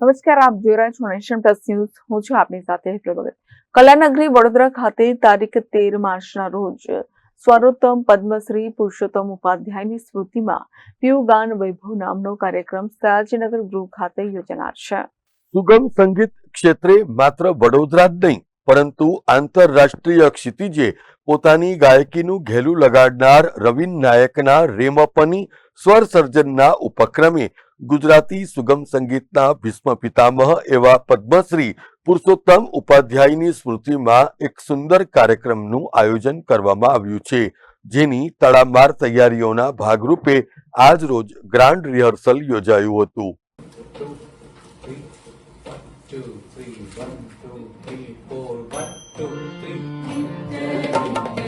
નમસ્કાર, આપ જોઈ રહ્યા છો નેશન પ્લસ ન્યૂઝ. હું છું આપની સાથે હેતલ કલાનગરી વડોદરા ખાતે તારીખ તેર માર્ચના રોજ સ્વરોત્તમ પદ્મશ્રી પુરુષોત્તમ ઉપાધ્યાયની સ્મૃતિમાં પીયુગાન વૈભવ નામનો કાર્યક્રમ સયાજીનગર ગૃહ ખાતે યોજાનાર છે. સુગમ સંગીત ક્ષેત્રે માત્ર વડોદરા જ નહીં, પરંતુ આંતરરાષ્ટ્રીય ક્ષિતિજે પોતાની ગાયકીનું ઘેલું લગાડનાર રવિન નાયકના રેમપની સ્વર સર્જનના ઉપક્રમે ગુજરાતી સુગમ સંગીતના ભીષ્મ પિતામહ એવા પદ્મશ્રી પુરુષોત્તમ ઉપાધ્યાયની સ્મૃતિમાં એક સુંદર કાર્યક્રમનું આયોજન કરવામાં આવ્યું છે જેની તડામાર તૈયારીઓના ભાગરૂપે આજ રોજ ગ્રાન્ડ રિહર્સલ યોજાયું હતું two, three, one, two, three, four, one, two, three.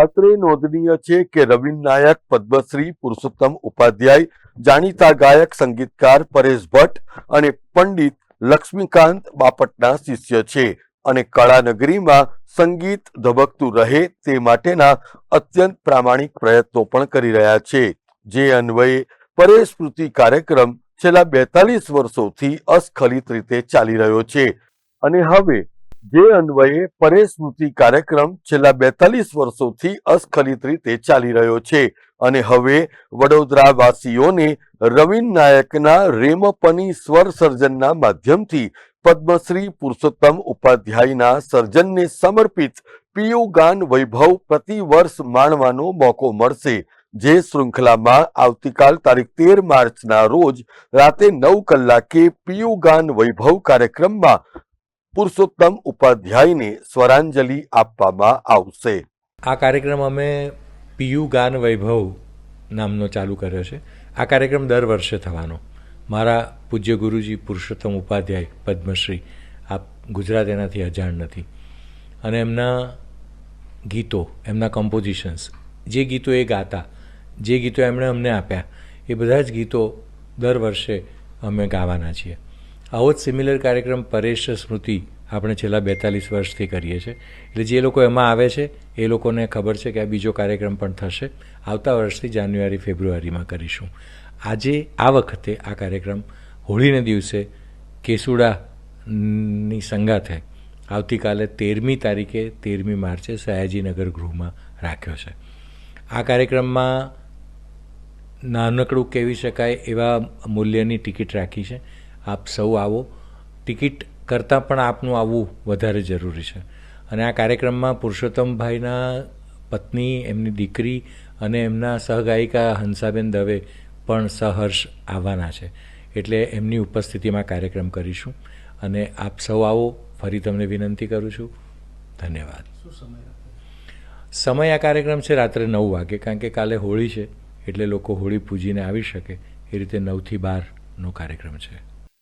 અત્રે નોંધનીય છે કે રવિન નાયક, પદ્મશ્રી, પુરુષોત્તમ ઉપાધ્યાય, જાણીતા ગાયક, સંગીતકાર પરેશ ભટ્ટ અને પંડિત લક્ષ્મીકાંત બાપટના શિષ્ય છે અને કળાનગરીમાં સંગીત ધબકતું રહે તે માટેના અત્યંત પ્રામાણિક પ્રયત્નો પણ કરી રહ્યા છે. જે અન્વયે પરેશ સ્મૃતિ કાર્યક્રમ છેલ્લા બેતાલીસ વર્ષોથી અસ્ખલિત રીતે ચાલી રહ્યો છે અને હવે જે અન્વયે પરેશ્મૃતિ કાર્યક્રમ છેલ્લા બેતાલીસ વર્ષોથી અસ્ખલિત રીતે ચાલી રહ્યો છે. અને હવે વડોદરા વાસીઓને રવિન નાયકના રેમપની સ્વર સર્જનના માધ્યમથી પદ્મશ્રી પુરુષોત્તમ ઉપાધ્યાયના સર્જનને સમર્પિત પીયુ ગાન વૈભવ પ્રતિ વર્ષ માણવાનો મોકો મળશે. જે શૃંખલામાં આવતીકાલ તારીખ તેર માર્ચના રોજ રાતે નવ કલાકે પીયુ ગાન વૈભવ કાર્યક્રમમાં પુરુષોત્તમ ઉપાધ્યાયને સ્વરાંજલિ આપવામાં આવશે. આ કાર્યક્રમ અમે પીયુ ગાન વૈભવ નામનો ચાલુ કર્યો છે. આ કાર્યક્રમ દર વર્ષે થવાનો. મારા પૂજ્ય ગુરુજી પુરુષોત્તમ ઉપાધ્યાય પદ્મશ્રી, આપ ગુજરાત એનાથી અજાણ નથી. અને એમના ગીતો, એમના કમ્પોઝિશન્સ જે ગીતો એ ગાતા, જે ગીતો એમણે અમને આપ્યા, એ બધા જ ગીતો દર વર્ષે અમે ગાવાના છીએ. આવો જ સિમિલર કાર્યક્રમ પરેશ સ્મૃતિ આપણે છેલ્લા બેતાલીસ વર્ષથી કરીએ છીએ. એટલે જે લોકો એમાં આવે છે, એ લોકોને ખબર છે કે આ બીજો કાર્યક્રમ પણ થશે. આવતા વર્ષથી જાન્યુઆરી, ફેબ્રુઆરીમાં કરીશું. આજે, આ વખતે આ કાર્યક્રમ હોળીને દિવસે કેસુડાની સંગાથે આવતીકાલે તેરમી તારીખે તેરમી માર્ચે સયાજીનગર ગૃહમાં રાખ્યો છે. આ કાર્યક્રમમાં નાનકડું કહેવી શકાય એવા મૂલ્યની ટિકિટ રાખી છે. આપ સૌ આવો. ટિકિટ કરતાં પણ આપનું આવવું વધારે જરૂરી છે. અને આ કાર્યક્રમમાં પુરુષોત્તમભાઈના પત્ની એમની દીકરી અને એમના સહગાયિકા હંસાબેન દવે પણ સહર્ષ આવવાના છે. એટલે એમની ઉપસ્થિતિમાં કાર્યક્રમ કરીશું. અને આપ સૌ આવો. ફરી તમને વિનંતી કરું છું. ધન્યવાદ. સમય આ કાર્યક્રમ છે રાત્રે નવ વાગે. કારણ કે કાલે હોળી છે. એટલે લોકો હોળી પૂજીને આવી શકે. એ રીતે નવથી બારનો કાર્યક્રમ છે.